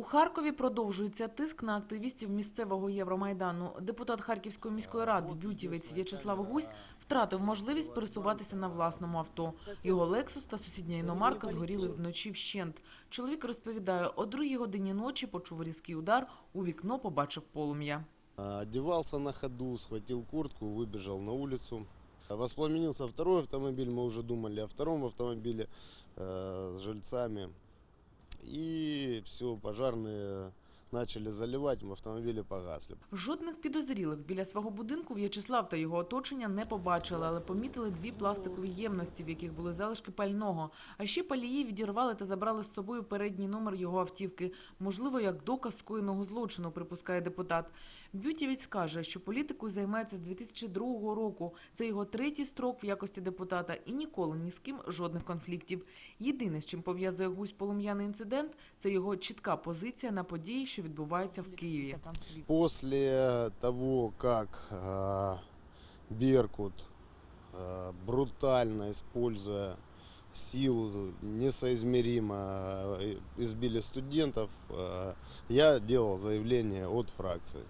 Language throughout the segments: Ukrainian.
У Харкові продовжується тиск на активістів місцевого Євромайдану. Депутат Харківської міської ради бютівець В'ячеслав Гусь втратив можливість пересуватися на власному авто. Його Лексус та сусідня іномарка згоріли вночі вщент. Чоловік розповідає, о другій годині ночі почув різкий удар, у вікно побачив полум'я. А, Одевался на ходу, схватил куртку, выбежал на улицу. Воспламенился второй автомобиль, мы уже думали о втором автомобиле э, с жильцами. И все, пожарные начали заливать, автомобили погасли. Жодних підозрілих біля свого будинку В'ячеслав та його оточення не побачили, але помітили дві пластикові ємності, в яких були залишки пального. А ще палії відірвали та забрали з собою передній номер його автівки. Можливо, як доказ скоєного злочину, припускає депутат. Бютівець каже, що політикою займається з 2002 року. Це його третій строк в якості депутата і ніколи ні з ким жодних конфліктів. Єдине, з чим пов'язує гусь полум'яний інцидент, це його чітка позиція на події, що відбуваються в Києві. После того, как э, Беркут э, брутально используя силу несоизмеримо э, избили студентов, э, я делал заявление от фракции.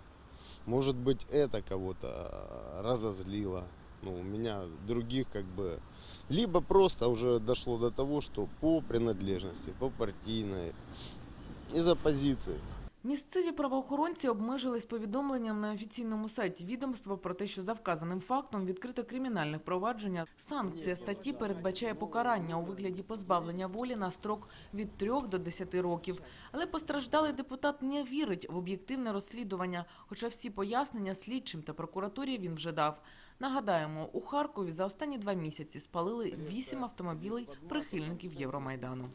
Может быть, это кого-то э, разозлило. Ну, у меня других как бы... Либо просто уже дошло до того, что по принадлежности, по партийной, из-за позиции. Місцеві правоохоронці обмежились повідомленням на офіційному сайті відомства про те, що за вказаним фактом відкрито кримінальне провадження. Санкція статті передбачає покарання у вигляді позбавлення волі на строк від 3 до 10 років. Але постраждалий депутат не вірить в об'єктивне розслідування, хоча всі пояснення слідчим та прокуратурі він вже дав. Нагадаємо, у Харкові за останні два місяці спалили вісім автомобілей прихильників Євромайдану.